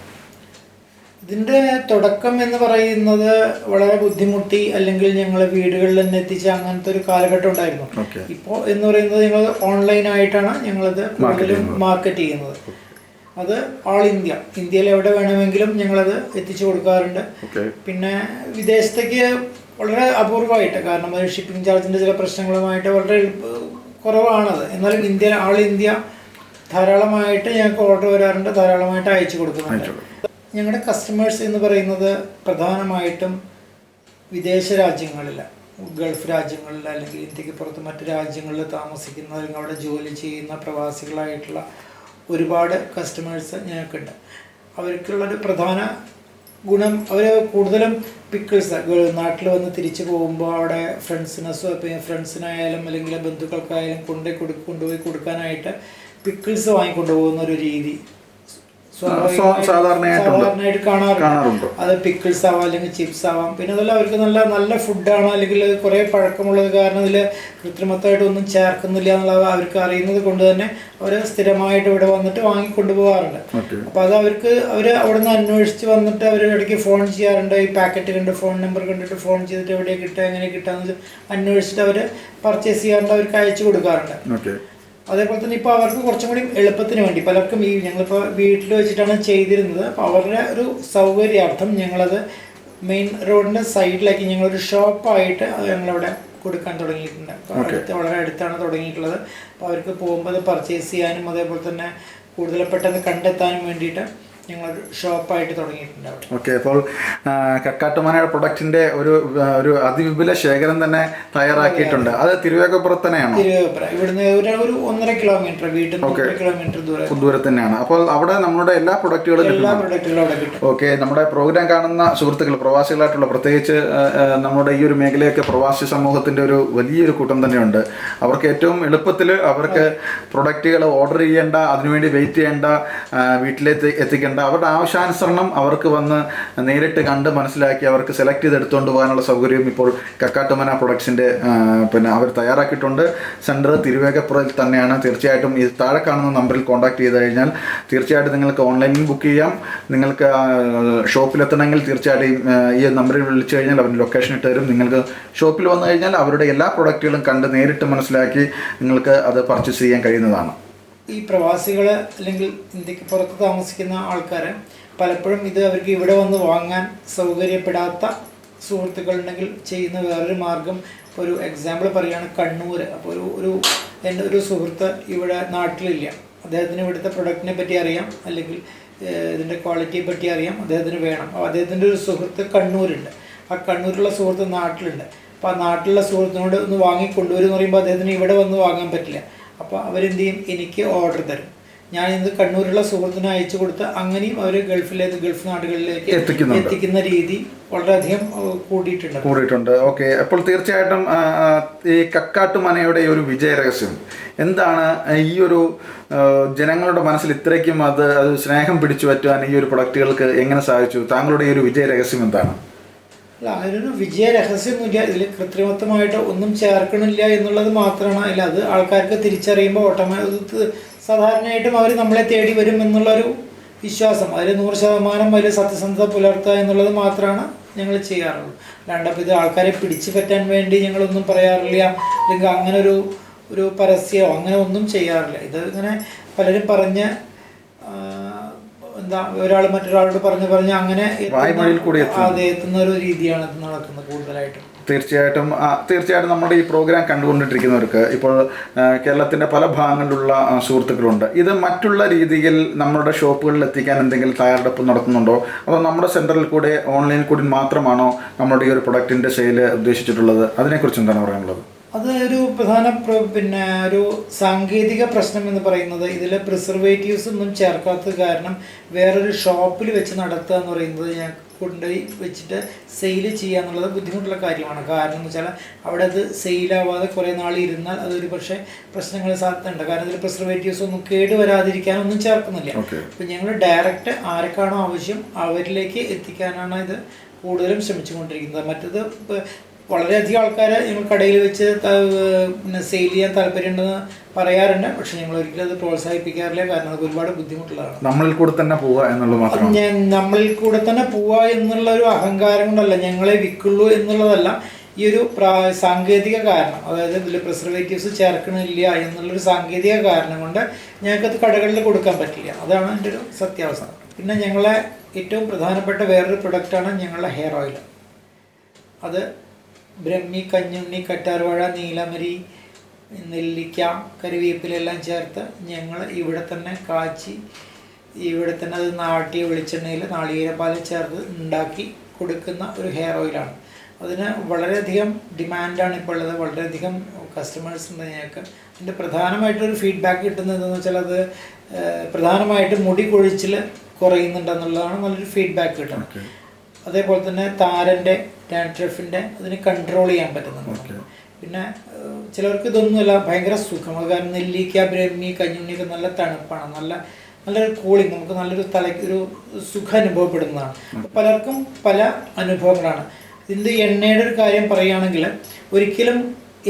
ഇതിന്റെ തുടക്കം എന്ന് പറയുന്നത് വളരെ ബുദ്ധിമുട്ടി അല്ലെങ്കിൽ ഞങ്ങൾ വീടുകളിൽ തന്നെ എത്തിച്ച അങ്ങനത്തെ ഒരു കാലഘട്ടം ഉണ്ടായിരുന്നു. ഇപ്പോ ഇപ്പോൾ എന്ന് പറയുന്നത് ഞങ്ങൾ ഓൺലൈനായിട്ടാണ് ഞങ്ങളത് കൂടുതലും മാർക്കറ്റ് ചെയ്യുന്നത്. അത് ഓൾ ഇന്ത്യ ഇന്ത്യയിൽ എവിടെ വേണമെങ്കിലും ഞങ്ങളത് എത്തിച്ചു കൊടുക്കാറുണ്ട്. പിന്നെ വിദേശത്തേക്ക് വളരെ അപൂർവമായിട്ട് കാരണം അത് ഷിപ്പിംഗ് ചാർജിന്റെ ചില പ്രശ്നങ്ങളുമായിട്ട് വളരെ കുറവാണത്. എന്നാലും ഇന്ത്യ ആൾ ഇന്ത്യ ധാരാളമായിട്ട് ഞങ്ങൾക്ക് ഓർഡർ വരാറുണ്ട് ധാരാളമായിട്ട് അയച്ചു കൊടുക്കുന്നുണ്ട്. ഞങ്ങളുടെ കസ്റ്റമേഴ്സ് എന്ന് പറയുന്നത് പ്രധാനമായിട്ടും വിദേശ രാജ്യങ്ങളിൽ ഗൾഫ് രാജ്യങ്ങളിൽ അല്ലെങ്കിൽ ഇന്ത്യയ്ക്ക് പുറത്ത് മറ്റ് രാജ്യങ്ങളിൽ താമസിക്കുന്ന അല്ലെങ്കിൽ അവിടെ ജോലി ചെയ്യുന്ന പ്രവാസികളായിട്ടുള്ള ഒരുപാട് കസ്റ്റമേഴ്സ് ഞങ്ങൾക്കുണ്ട് അവർക്കുള്ളൊരു പ്രധാന ഗുണം അവർ കൂടുതലും പിക്കിൾസ് നാട്ടിൽ വന്ന് തിരിച്ചു പോകുമ്പോൾ അവിടെ ഫ്രണ്ട്സിനെ ഫ്രണ്ട്സിനായാലും അല്ലെങ്കിൽ ബന്ധുക്കൾക്കായാലും കൊണ്ടുപോയി കൊടു കൊണ്ടുപോയി കൊടുക്കാനായിട്ട് പിക്കിൾസ് വാങ്ങിക്കൊണ്ടു പോകുന്ന ഒരു രീതി. സാധാരണയായിട്ട് കാണാറുണ്ട്. അത് പിക്കിൾസ് ആവാം അല്ലെങ്കിൽ ചിപ്സ് ആവാം. പിന്നെ അതല്ല അവർക്ക് നല്ല നല്ല ഫുഡാണ് അല്ലെങ്കിൽ കുറേ പഴക്കമുള്ളത് കാരണം ഇതിൽ കൃത്രിമത്തായിട്ട് ഒന്നും ചേർക്കുന്നില്ല എന്നുള്ളത് അവർക്ക് അറിയുന്നത് കൊണ്ട് തന്നെ അവർ സ്ഥിരമായിട്ട് ഇവിടെ വന്നിട്ട് വാങ്ങി കൊണ്ടുപോകാറുണ്ട്. അപ്പോൾ അത് അവർക്ക് അവർ അവിടെ നിന്ന് അന്വേഷിച്ച് വന്നിട്ട് അവർ ഇടയ്ക്ക് ഫോൺ ചെയ്യാറുണ്ട്. ഈ പാക്കറ്റ് കണ്ട് ഫോൺ നമ്പർ കണ്ടിട്ട് ഫോൺ ചെയ്തിട്ട് എവിടെ കിട്ടുക എങ്ങനെ കിട്ടുക അന്വേഷിച്ചിട്ട് അവർ പർച്ചേസ് ചെയ്യാറുണ്ട്. അവർക്ക് അയച്ചു കൊടുക്കാറുണ്ട്. അതേപോലെ തന്നെ ഇപ്പോൾ അവർക്ക് കുറച്ചും കൂടി എളുപ്പത്തിന് വേണ്ടി പലർക്കും ഈ ഞങ്ങളിപ്പോൾ വീട്ടിൽ വെച്ചിട്ടാണ് ചെയ്തിരുന്നത്. അപ്പോൾ അവരുടെ ഒരു സൗകര്യാർത്ഥം ഞങ്ങളത് മെയിൻ റോഡിന്റെ സൈഡിലാക്കി ഞങ്ങളൊരു ഷോപ്പായിട്ട് അത് ഞങ്ങളവിടെ കൊടുക്കാൻ തുടങ്ങിയിട്ടുണ്ട്. അപ്പോൾ അടുത്ത് വളരെ അടുത്താണ് തുടങ്ങിയിട്ടുള്ളത്. അപ്പോൾ അവർക്ക് പോകുമ്പോൾ അത് പർച്ചേസ് ചെയ്യാനും അതേപോലെ തന്നെ കൂടുതൽ പെട്ടെന്ന് കണ്ടെത്താനും വേണ്ടിയിട്ട് ഞങ്ങളൊരു ഷോപ്പായിട്ട് തുടങ്ങിയിട്ടുണ്ട് ഓക്കെ അപ്പോൾ കക്കാട്ടുമാനയുടെ പ്രൊഡക്റ്റിന്റെ ഒരു ഒരു അതിവിപുല ശേഖരം തന്നെ തയ്യാറാക്കിയിട്ടുണ്ട്. അത് തിരുവേക്കപ്പുറത്ത് തന്നെയാണ്? ഇവിടുന്ന് ഒരു ഒന്നര കിലോമീറ്റർ വീട്ടിൽ നിന്ന് കിലോമീറ്റർ ദൂരം. തന്നെയാണ്. അപ്പോൾ അവിടെ നമ്മുടെ എല്ലാ പ്രൊഡക്റ്റുകളും എല്ലാ പ്രൊഡക്റ്റുകളും അവിടെ കിട്ടും. ഓക്കെ നമ്മുടെ പ്രോഗ്രാം കാണുന്ന സുഹൃത്തുക്കൾ പ്രവാസികളായിട്ടുള്ള പ്രത്യേകിച്ച് നമ്മുടെ ഈ ഒരു മേഖലയൊക്കെ പ്രവാസി സമൂഹത്തിന്റെ ഒരു വലിയൊരു കൂട്ടം തന്നെയുണ്ട്. അവർക്ക് ഏറ്റവും എളുപ്പത്തിൽ അവർക്ക് പ്രൊഡക്റ്റുകൾ ഓർഡർ ചെയ്യേണ്ട അതിനുവേണ്ടി വെയിറ്റ് ചെയ്യേണ്ട വീട്ടിലെത്തി വീട്ടിലേക്ക് എത്തിക്കേണ്ട പേരൊക്കെയുണ്ട് അവരുടെ ആവശ്യാനുസരണം അവർക്ക് വന്ന് നേരിട്ട് കണ്ട് മനസ്സിലാക്കി അവർക്ക് സെലക്ട് ചെയ്ത് എടുത്തുകൊണ്ട് പോകാനുള്ള സൗകര്യം ഇപ്പോൾ കക്കാട്ടുമന പ്രൊഡക്ട്സിന്റെ പിന്നെ അവർ തയ്യാറാക്കിയിട്ടുണ്ട്. സെന്റർ തിരുവേഗപ്പുറയിൽ തന്നെയാണ്. തീർച്ചയായിട്ടും ഈ താഴെ കാണുന്ന നമ്പറിൽ കോൺടാക്ട് ചെയ്ത് കഴിഞ്ഞാൽ തീർച്ചയായിട്ടും നിങ്ങൾക്ക് ഓൺലൈനിൽ ബുക്ക് ചെയ്യാം. നിങ്ങൾക്ക് ഷോപ്പിലെത്തണമെങ്കിൽ തീർച്ചയായിട്ടും ഈ നമ്പറിൽ വിളിച്ചു കഴിഞ്ഞാൽ അവർ ലൊക്കേഷൻ ഇട്ട് തരും. നിങ്ങൾക്ക് ഷോപ്പിൽ വന്നു കഴിഞ്ഞാൽ അവരുടെ എല്ലാ പ്രൊഡക്റ്റുകളും കണ്ട് നേരിട്ട് മനസ്സിലാക്കി നിങ്ങൾക്ക് അത് പർച്ചേസ് ചെയ്യാൻ കഴിയുന്നതാണ്. ഈ പ്രവാസികൾ അല്ലെങ്കിൽ ഇന്ത്യയ്ക്ക് പുറത്ത് താമസിക്കുന്ന ആൾക്കാരെ പലപ്പോഴും ഇത് അവർക്ക് ഇവിടെ വന്ന് വാങ്ങാൻ സൗകര്യപ്പെടാത്ത സുഹൃത്തുക്കളുണ്ടെങ്കിൽ ചെയ്യുന്ന വേറൊരു മാർഗം ഒരു എക്സാമ്പിൾ പറയുകയാണ് കണ്ണൂർ അപ്പോൾ ഒരു ഒരു എന്റെ ഒരു സുഹൃത്ത് ഇവിടെ നാട്ടിലില്ല. അദ്ദേഹത്തിന് ഇവിടുത്തെ പ്രൊഡക്റ്റിനെ പറ്റി അറിയാം. അല്ലെങ്കിൽ ഇതിന്റെ ക്വാളിറ്റിയെ പറ്റി അറിയാം. അദ്ദേഹത്തിന് വേണം. അപ്പോൾ അദ്ദേഹത്തിന്റെ ഒരു സുഹൃത്ത് കണ്ണൂരുണ്ട്. ആ കണ്ണൂരുള്ള സുഹൃത്ത് നാട്ടിലുണ്ട്. അപ്പോൾ ആ നാട്ടിലുള്ള സുഹൃത്തിനോട് ഒന്ന് വാങ്ങി കൊണ്ടുവരുമെന്ന് പറയുമ്പോൾ അദ്ദേഹത്തിന് ഇവിടെ വന്ന് വാങ്ങാൻ പറ്റില്ല. അപ്പോൾ അവരെന്ത് ചെയ്യും എനിക്ക് ഓർഡർ തരും. ഞാൻ ഇന്ന് കണ്ണൂരുള്ള സുഹൃത്തിന് അയച്ചു കൊടുത്ത് അങ്ങനെയും അവർ ഗൾഫിലേക്ക് ഗൾഫ് നാടുകളിലേക്ക് എത്തിക്കുന്ന രീതി വളരെയധികം കൂടിയിട്ടുണ്ട്. കൂടിയിട്ടുണ്ട്. ഓക്കെ. അപ്പോൾ തീർച്ചയായിട്ടും ഈ കക്കാട്ടു ഈ കക്കാട്ടുമനയുടെ ഒരു വിജയ രഹസ്യം എന്താണ് ഈ ഒരു ജനങ്ങളുടെ മനസ്സിൽ ഇത്രയ്ക്കും അത് അത് സ്നേഹം പിടിച്ചു പറ്റുവാൻ ഈ ഒരു പ്രൊഡക്റ്റുകൾക്ക് എങ്ങനെ സാധിച്ചു? താങ്കളുടെ ഈ ഒരു വിജയ രഹസ്യം എന്താണ്? അല്ല അതിനൊരു വിജയ രഹസ്യമൊന്നുമില്ല ഇതിൽ കൃത്രിമത്വമായിട്ട് ഒന്നും ചേർക്കണില്ല എന്നുള്ളത് മാത്രമാണ്. അല്ല അത് ആൾക്കാർക്ക് തിരിച്ചറിയുമ്പോൾ ഓട്ടോമാറ്റിക് സാധാരണയായിട്ടും അവർ നമ്മളെ തേടി വരും എന്നുള്ളൊരു വിശ്വാസം. അതിൽ നൂറ് ശതമാനം അതിൽ സത്യസന്ധത പുലർത്തുക എന്നുള്ളത് മാത്രമാണ് ഞങ്ങൾ ചെയ്യാറുള്ളത്. അല്ലാണ്ട് ഇത് ആൾക്കാരെ പിടിച്ചു പറ്റാൻ വേണ്ടി ഞങ്ങളൊന്നും പറയാറില്ല. അല്ലെങ്കിൽ അങ്ങനെ ഒരു ഒരു പരസ്യമോ അങ്ങനെ ഒന്നും ചെയ്യാറില്ല. ഇത് ഇങ്ങനെ പലരും പറഞ്ഞ് ഒരാൾ മറ്റൊരാളോട് പറഞ്ഞു പറഞ്ഞ് അങ്ങനെ വായ്പയിൽ വായ്മൊഴിയിൽ കൂടി അതെ എത്തുന്ന ഒരു രീതിയാണ് ഇത് നടക്കുന്നത് കൂടുതലായിട്ടും. തീർച്ചയായിട്ടും തീർച്ചയായിട്ടും നമ്മുടെ ഈ പ്രോഗ്രാം കണ്ടുകൊണ്ടിരിക്കുന്നവർക്ക് ഇപ്പോൾ കേരളത്തിന്റെ കേരളത്തിന്റെ പല ഭാഗങ്ങളിലുള്ള സുഹൃത്തുക്കളുണ്ട്. ഇത് മറ്റുള്ള രീതിയിൽ നമ്മുടെ ഷോപ്പുകളിൽ എത്തിക്കാൻ എന്തെങ്കിലും തയ്യാറെടുപ്പ് നടത്തുന്നുണ്ടോ? അതോ നമ്മുടെ സെന്ററിൽ കൂടെ ഓൺലൈനിൽ കൂടി മാത്രമാണോ നമ്മുടെ ഈ ഒരു പ്രൊഡക്റ്റിന്റെ സെയിൽ ഉദ്ദേശിച്ചിട്ടുള്ളത്? അതിനെക്കുറിച്ച് എന്താണ് പറയാനുള്ളത്? അത് ഒരു പ്രധാന പിന്നെ ഒരു സാങ്കേതിക പ്രശ്നം എന്ന് പറയുന്നത് ഇതിൽ പ്രിസർവേറ്റീവ്സ് ഒന്നും ചേർക്കാത്തത് കാരണം വേറൊരു ഷോപ്പിൽ വെച്ച് നടത്തുക എന്ന് പറയുന്നത് ഞാൻ കൊണ്ടുപോയി വെച്ചിട്ട് സെയിൽ ചെയ്യുക എന്നുള്ളത് ബുദ്ധിമുട്ടുള്ള കാര്യമാണ്. കാരണം എന്ന് വെച്ചാൽ അവിടെ അത് സെയിലാവാതെ കുറേ നാൾ ഇരുന്നാൽ അതൊരു പക്ഷേ പ്രശ്നങ്ങൾ സാധ്യതയുണ്ട്. കാരണം ഇതിൽ പ്രിസർവേറ്റീവ്സ് ഒന്നും കേട് വരാതിരിക്കാനൊന്നും ചേർക്കുന്നില്ല. അപ്പം ഞങ്ങൾ ഡയറക്റ്റ് ആർക്കാണോ ആവശ്യം അവരിലേക്ക് എത്തിക്കാനാണ് ഇത് കൂടുതലും ശ്രമിച്ചുകൊണ്ടിരിക്കുന്നത്. മറ്റത് വളരെയധികം ആൾക്കാരെ ഞങ്ങൾ കടയിൽ വെച്ച് പിന്നെ സെയിൽ ചെയ്യാൻ താല്പര്യമുണ്ടെന്ന് പറയാറുണ്ട്. പക്ഷെ ഞങ്ങൾ ഒരിക്കലും അത് പ്രോത്സാഹിപ്പിക്കാറില്ല. കാരണം അത് ഒരുപാട് ബുദ്ധിമുട്ടുള്ളതാണ്. നമ്മളിൽ കൂടെ തന്നെ പോവുക എന്നുള്ളത് ഞാൻ നമ്മളിൽ കൂടെ തന്നെ പോവുക എന്നുള്ള ഒരു അഹങ്കാരം കൊണ്ടല്ല ഞങ്ങളെ വിൽക്കുള്ളൂ എന്നുള്ളതല്ല ഈ ഒരു സാങ്കേതിക കാരണം. അതായത് ഇതിൽ പ്രിസർവേറ്റീവ്സ് ചേർക്കണില്ല എന്നുള്ളൊരു സാങ്കേതിക കാരണം കൊണ്ട് ഞങ്ങൾക്കത് കടകളിൽ കൊടുക്കാൻ പറ്റില്ല. അതാണ് എന്റെ ഒരു സത്യാവസ്ഥ. പിന്നെ ഞങ്ങളെ ഏറ്റവും പ്രധാനപ്പെട്ട വേറൊരു പ്രൊഡക്റ്റാണ് ഞങ്ങളുടെ ഹെയർ ഓയിൽ അത് ബ്രഹ്മി കഞ്ഞുണ്ണി കറ്റാർവാഴ നീലമരി നെല്ലിക്ക കരുവേപ്പിലെല്ലാം ചേർത്ത് ഞങ്ങൾ ഇവിടെ തന്നെ കാച്ചി ഇവിടെ തന്നെ അത് നാട്ടിയ വെളിച്ചെണ്ണയിൽ നാളികേരപ്പാൽ ചേർത്ത് ഉണ്ടാക്കി കൊടുക്കുന്ന ഒരു ഹെയർ ഓയിലാണ്. അതിന് വളരെയധികം ഡിമാൻഡാണ് ഇപ്പോൾ ഉള്ളത്. വളരെയധികം കസ്റ്റമേഴ്സ് ഉണ്ട് ഞങ്ങൾക്ക്. അതിന്റെ പ്രധാനമായിട്ടൊരു ഫീഡ്ബാക്ക് കിട്ടുന്നത് എന്താണെന്ന് വെച്ചാൽ അത് പ്രധാനമായിട്ട് മുടി കൊഴിച്ചിൽ കുറയുന്നുണ്ടെന്നുള്ളതാണ് നല്ലൊരു ഫീഡ്ബാക്ക് കിട്ടുന്നത്. അതേപോലെ തന്നെ താരന്റെ ഡാൻഡ്രഫിന്റെ അതിന് കൺട്രോൾ ചെയ്യാൻ പറ്റുന്നുണ്ട്. പിന്നെ ചിലവർക്ക് ഇതൊന്നുമല്ല ഭയങ്കര സുഖം. അത് കാരണം നെല്ലിക്ക ബ്രഹ്മി കഞ്ഞുണ്ണിയൊക്കെ നല്ല തണുപ്പാണ്. നല്ല നല്ലൊരു കൂളിംഗ് നമുക്ക് നല്ലൊരു തലയ്ക്ക് ഒരു സുഖം അനുഭവപ്പെടുന്നതാണ്. പലർക്കും പല അനുഭവങ്ങളാണ്. ഇതിന്റെ എണ്ണയുടെ ഒരു കാര്യം പറയുകയാണെങ്കിൽ ഒരിക്കലും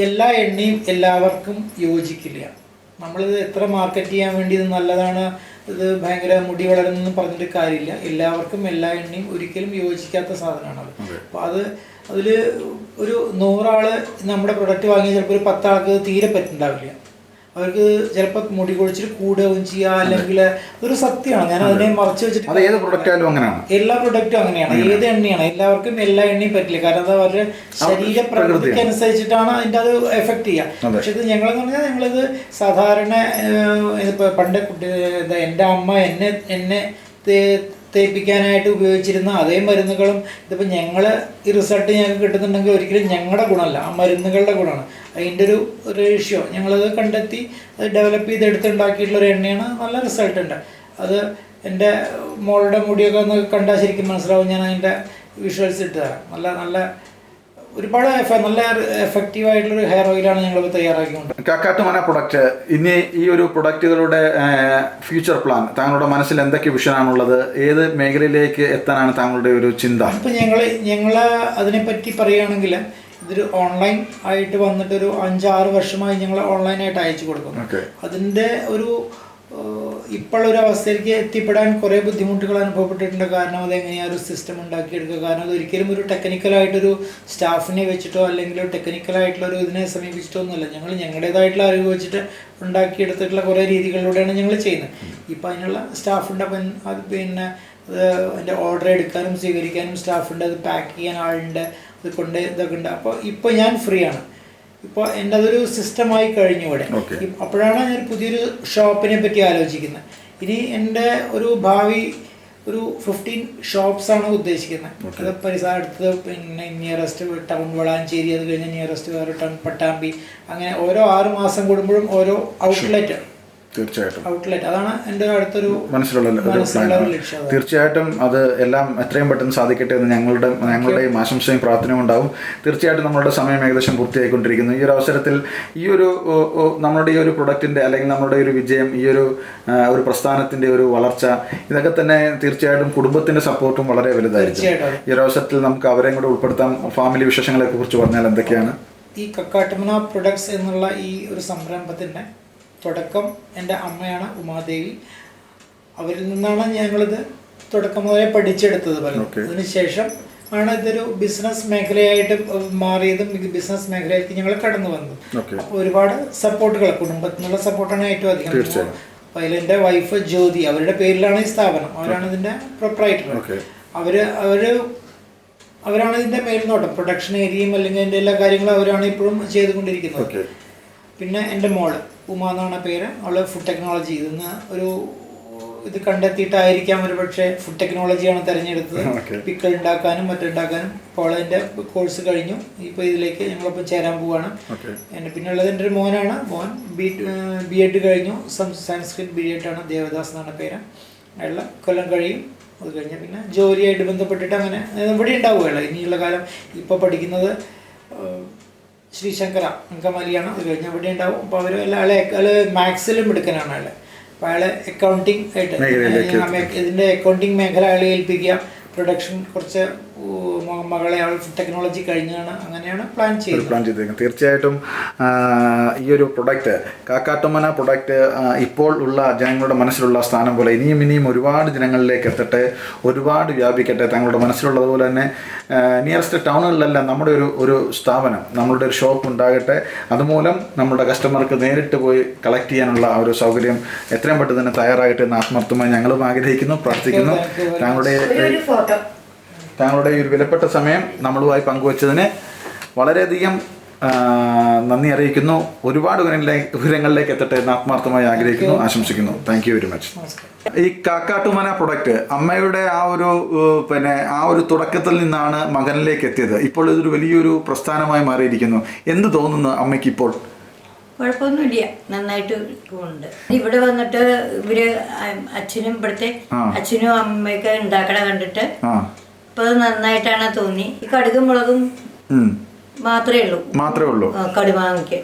എല്ലാ എണ്ണയും എല്ലാവർക്കും യോജിക്കില്ല. നമ്മളിത് എത്ര മാർക്കറ്റ് ചെയ്യാൻ വേണ്ടി ഇത് നല്ലതാണ് ഇത് ഭയങ്കര മുടി വളരുന്നെന്ന് പറഞ്ഞിട്ട് കാര്യമില്ല. എല്ലാവർക്കും എല്ലാ എണ്ണയും ഒരിക്കലും യോജിക്കാത്ത സാധനമാണ് അപ്പൊ അപ്പോൾ അത് അതിൽ ഒരു നൂറാൾ നമ്മുടെ പ്രൊഡക്റ്റ് വാങ്ങിയ ചിലപ്പോൾ ഒരു പത്താൾക്ക് തീരെ പറ്റുന്നുണ്ടാവില്ല. അവർക്ക് ചിലപ്പോൾ മുടി കൊഴിച്ചിൽ കൂടുകയും ചെയ്യുക അല്ലെങ്കിൽ ഒരു സത്യമാണ്. ഞാൻ അതിനെ മറച്ചു വെച്ചിട്ട് അത് ഏത് പ്രൊഡക്റ്റായാലും അങ്ങനെയാണ്. എല്ലാ പ്രൊഡക്റ്റും അങ്ങനെയാണ്. ഏത് എണ്ണയാണ്? എല്ലാവർക്കും എല്ലാ എണ്ണയും പറ്റില്ല. കാരണം അത് അവരുടെ ശരീര പ്രകൃതിക്ക് അനുസരിച്ചിട്ടാണ് അതിന്റെ അത് എഫക്ട് ചെയ്യുക. പക്ഷെ ഇത് ഞങ്ങളെന്ന് പറഞ്ഞാൽ ഞങ്ങളിത് സാധാരണ ഏഹ്, ഇതിപ്പോ പണ്ട് എന്റെ എന്റെ അമ്മ എന്നെ എന്നെ തേപ്പിക്കാനായിട്ട് ഉപയോഗിച്ചിരുന്ന അതേ മരുന്നുകളും ഇതിപ്പോൾ ഞങ്ങൾ ഈ റിസൾട്ട് ഞങ്ങൾക്ക് കിട്ടുന്നുണ്ടെങ്കിൽ ഒരിക്കലും ഞങ്ങളുടെ ഗുണമല്ല. ആ മരുന്നുകളുടെ ഗുണമാണ്. അതിന്റെ ഒരു റേഷ്യോ ഞങ്ങളത് കണ്ടെത്തി അത് ഡെവലപ്പ് ചെയ്ത് എടുത്തുണ്ടാക്കിയിട്ടുള്ള ഒരു എണ്ണയാണ്. നല്ല റിസൾട്ട് ഉണ്ട്. അത് എന്റെ മോളുടെ മുടിയൊക്കെ ഒന്ന് കണ്ടാൽ ശരിക്കും മനസ്സിലാവും. ഞാൻ അതിന്റെ വിഷ്വൽസ് ഇട്ട് തരാം നല്ല നല്ല ഒരുപാട് നല്ല എഫക്റ്റീവ് ആയിട്ടുള്ള ഹെയർ ഓയിലാണ് ഞങ്ങൾ തയ്യാറാക്കിക്കൊണ്ട്. കാക്കാട്ടുമന പ്രൊഡക്റ്റ് ഇനി ഈ ഒരു പ്രൊഡക്റ്റുകളുടെ ഫ്യൂച്ചർ പ്ലാൻ താങ്കളുടെ മനസ്സിൽ എന്തൊക്കെ വിഷനാണുള്ളത് ഏത് മേഖലയിലേക്ക് എത്താനാണ് താങ്കളുടെ ഒരു ചിന്ത? ഇപ്പം ഞങ്ങൾ ഞങ്ങൾ അതിനെപ്പറ്റി പറയുകയാണെങ്കിൽ ഇതൊരു ഓൺലൈൻ ആയിട്ട് വന്നിട്ട് ഒരു അഞ്ചാറ് വർഷമായി ഞങ്ങൾ ഓൺലൈനായിട്ട് അയച്ചു കൊടുക്കുന്നു. ഓക്കെ. അതിന്റെ ഒരു ഇപ്പോഴൊരു അവസ്ഥയിലേക്ക് എത്തിപ്പെടാൻ കുറേ ബുദ്ധിമുട്ടുകൾ അനുഭവപ്പെട്ടിട്ടുണ്ട്. കാരണം അത് എങ്ങനെയാണ് ഒരു സിസ്റ്റം ഉണ്ടാക്കിയെടുക്കുക? കാരണം അത് ഒരിക്കലും ഒരു ടെക്നിക്കലായിട്ടൊരു സ്റ്റാഫിനെ വെച്ചിട്ടോ അല്ലെങ്കിൽ ടെക്നിക്കലായിട്ടുള്ള ഒരു ഇതിനെ സമീപിച്ചിട്ടോ ഒന്നുമല്ല. ഞങ്ങൾ ഞങ്ങളുടേതായിട്ടുള്ള അറിവ് വെച്ചിട്ട് ഉണ്ടാക്കിയെടുത്തിട്ടുള്ള കുറേ രീതികളിലൂടെയാണ് ഞങ്ങൾ ചെയ്യുന്നത്. ഇപ്പം അതിനുള്ള സ്റ്റാഫുണ്ട് അപ്പം അത് പിന്നെ അത് അതിന്റെ ഓർഡർ എടുക്കാനും സ്വീകരിക്കാനും സ്റ്റാഫുണ്ട് അത് പാക്ക് ചെയ്യാൻ ആളുണ്ട്. അത് കൊണ്ട് ഇതൊക്കെ ഉണ്ട്. അപ്പോൾ ഇപ്പോൾ ഞാൻ ഫ്രീ ആണ്. ഇപ്പോൾ എന്റെ അതൊരു സിസ്റ്റമായി കഴിഞ്ഞു ഇവിടെ. അപ്പോഴാണ് ഞാൻ പുതിയൊരു ഷോപ്പിനെ പറ്റി ആലോചിക്കുന്നത്. ഇനി എന്റെ ഒരു ഭാവി ഒരു ഫിഫ്റ്റീൻ ഷോപ്സ് ആണ് ഉദ്ദേശിക്കുന്നത്. അത് പരിസരം അടുത്തത് പിന്നെ നിയറസ്റ്റ് ടൗൺ വളാഞ്ചേരി അത് കഴിഞ്ഞ് നിയറസ്റ്റ് വേറെ ടൗൺ പട്ടാമ്പി അങ്ങനെ ഓരോ ആറ് മാസം കൂടുമ്പോഴും ഓരോ ഔട്ട്ലെറ്റ് തീർച്ചയായിട്ടും. ഔട്ട്ലെറ്റ് അതാണ് എന്റെ അടുത്തൊരു മനസ്സിലുള്ള ലക്ഷ്യം. തീർച്ചയായിട്ടും അത് എല്ലാം എത്രയും പെട്ടെന്ന് സാധിക്കട്ടെ എന്ന് ഞങ്ങളുടെ ഞങ്ങളുടെയും ആശംസയും പ്രാർത്ഥനയും ഉണ്ടാവും. തീർച്ചയായിട്ടും നമ്മളുടെ സമയം ഏകദേശം പൂർത്തിയായിക്കൊണ്ടിരിക്കുന്നു. ഈ ഒരു അവസരത്തിൽ ഈ ഒരു നമ്മുടെ ഈ ഒരു പ്രൊഡക്റ്റിന്റെ അല്ലെങ്കിൽ നമ്മുടെ ഒരു വിജയം ഈ ഒരു ഒരു പ്രസ്ഥാനത്തിന്റെ ഒരു വളർച്ച ഇതൊക്കെ തന്നെ തീർച്ചയായിട്ടും കുടുംബത്തിന്റെ സപ്പോർട്ടും വളരെ വലുതായിരിക്കും. ഈ ഒരു അവസരത്തിൽ നമുക്ക് അവരെയും കൂടെ ഉൾപ്പെടുത്താം. ഫാമിലി വിശേഷങ്ങളെ കുറിച്ച് പറഞ്ഞാൽ എന്തൊക്കെയാണ്? ഈ കക്കാട്ടുമന പ്രൊഡക്ട്സ് എന്നുള്ള ഈ ഒരു സംരംഭത്തിന്റെ തുടക്കം എന്റെ അമ്മയാണ് ഉമാദേവി. അവരിൽ നിന്നാണ് ഞങ്ങളിത് തുടക്കം മുതലേ പഠിച്ചെടുത്തത് പലതും. അതിനുശേഷം ആണ് ഇതൊരു ബിസിനസ് മേഖലയായിട്ട് മാറിയതും ബിസിനസ് മേഖലയിലേക്ക് ഞങ്ങൾ കടന്നു വന്നത്. അപ്പോൾ ഒരുപാട് സപ്പോർട്ടുകൾ കുടുംബത്തിൽ നിന്നുള്ള സപ്പോർട്ടാണ് ഏറ്റവും അധികം. അപ്പോൾ അതിലെന്റെ വൈഫ് ജ്യോതി അവരുടെ പേരിലാണ് ഈ സ്ഥാപനം. അവരാണ് ഇതിന്റെ പ്രൊപ്പറേറ്റർ അവർ അവർ അവരാണ് ഇതിന്റെ മേൽനോട്ടം പ്രൊഡക്ഷൻ ഏരിയയും അല്ലെങ്കിൽ അതിന്റെ എല്ലാ കാര്യങ്ങളും അവരാണ് ഇപ്പോഴും ചെയ്തുകൊണ്ടിരിക്കുന്നത്. പിന്നെ എന്റെ മോൾ. ഉമ എന്നാണ് പേര്. അവൾ ഫുഡ് ടെക്നോളജി ഇതെന്ന് ഒരു ഇത് കണ്ടെത്തിയിട്ടായിരിക്കാം ഒരു പക്ഷേ ഫുഡ് ടെക്നോളജിയാണ് തിരഞ്ഞെടുത്തത്. പിക്കൾ ഉണ്ടാക്കാനും മറ്റുണ്ടാക്കാനും അപ്പോൾ അതിന്റെ കോഴ്സ് കഴിഞ്ഞു. ഇപ്പോൾ ഇതിലേക്ക് ഞങ്ങളിപ്പോ ചേരാൻ പോവാണ്. എന്റെ എന്റെ പിന്നുള്ളത് എന്റെ ഒരു മോനാണ്. മോൻ ബി ബി എഡ് കഴിഞ്ഞു. സം സാൻസ്ക്രിറ്റ് ബി എഡ് ആണ്. ദേവദാസ് എന്നാണ് പേര്. അയാളുടെ കൊല്ലം കഴിയും. അത് കഴിഞ്ഞ പിന്നെ ജോലിയായിട്ട് ബന്ധപ്പെട്ടിട്ട് അങ്ങനെ ഇവിടെ ഉണ്ടാവുകയുള്ളൂ. ഇനിയുള്ള കാലം ഇപ്പോൾ പഠിക്കുന്നത് ശ്രീശങ്കര അങ്കമാലിയാണ് അത് കഴിഞ്ഞ് ഇവിടെ ഉണ്ടാവും. അപ്പോൾ അവർ അയാളെ അയാൾ മാത്സിലും എടുക്കാനാണ് അയാളെ അപ്പോൾ അയാളെ അക്കൗണ്ടിങ് ആയിട്ട് ഇതിന്റെ ഇതിന്റെ അക്കൗണ്ടിങ് മേഖല അയാളെ ഏൽപ്പിക്കുക. പ്രൊഡക്ഷൻ കുറച്ച് മകളെ അവൾ ടെക്നോളജി കഴിഞ്ഞാണ്. അങ്ങനെയാണ് പ്ലാൻ പ്ലാൻ ചെയ്തേക്കും തീർച്ചയായിട്ടും ഈ ഒരു പ്രൊഡക്റ്റ് കാക്കാട്ടുമന പ്രൊഡക്റ്റ് ഇപ്പോൾ ഉള്ള ജനങ്ങളുടെ മനസ്സിലുള്ള സ്ഥാനം പോലെ ഇനിയും ഇനിയും ഒരുപാട് ജനങ്ങളിലേക്ക് എത്തട്ടെ ഒരുപാട് വ്യാപിക്കട്ടെ തങ്ങളുടെ മനസ്സിലുള്ളതുപോലെ തന്നെ നിയറസ്റ്റ് ടൗണുകളിലെല്ലാം നമ്മുടെ ഒരു ഒരു സ്ഥാപനം നമ്മളുടെ ഒരു ഷോപ്പ് ഉണ്ടാകട്ടെ. അതുമൂലം നമ്മുടെ കസ്റ്റമർക്ക് നേരിട്ട് പോയി കളക്ട് ചെയ്യാനുള്ള ആ ഒരു സൗകര്യം എത്രയും പെട്ടെന്ന് തന്നെ തയ്യാറാകട്ടെ എന്ന് ആത്മാർത്ഥമായി ഞങ്ങളും ആഗ്രഹിക്കുന്നു പ്രാർത്ഥിക്കുന്നു. താങ്കളുടെ ഒരു ഫോട്ടോ. താങ്കളുടെ ഈ ഒരു വിലപ്പെട്ട സമയം നമ്മളുമായി പങ്കുവച്ചതിന് വളരെയധികം നന്ദി അറിയിക്കുന്നു. ഒരുപാട് ഉയരങ്ങളിലേക്ക് എത്തട്ടെ എന്ന് ആത്മാർത്ഥമായി ആഗ്രഹിക്കുന്നു ആശംസിക്കുന്നു. താങ്ക് യു വെരി മച്ച് ഈ കാക്കാട്ടുമന പ്രൊഡക്റ്റ് അമ്മയുടെ ആ ഒരു പിന്നെ ആ ഒരു തുടക്കത്തിൽ നിന്നാണ് മകനിലേക്ക് എത്തിയത്. ഇപ്പോൾ ഇതൊരു വലിയൊരു പ്രസ്ഥാനമായി മാറിയിരിക്കുന്നു. എന്ത് തോന്നുന്നു അമ്മയ്ക്ക് ഇപ്പോൾ കുഴപ്പമൊന്നുമില്ല. നന്നായിട്ട് ഉണ്ട് ഇവിടെ വന്നിട്ട് ഇവർ അച്ഛനും ഇവിടുത്തെ. അച്ഛനും അമ്മയൊക്കെ ഉണ്ടാക്കണ കണ്ടിട്ട് ഇപ്പൊ നന്നായിട്ടാണ് തോന്നി. ഈ കടുകും മുളകും മാത്രമേ ഉള്ളൂ. മാത്രമേ ഉള്ളൂ. കടുമാങ്ങയ്ക്ക്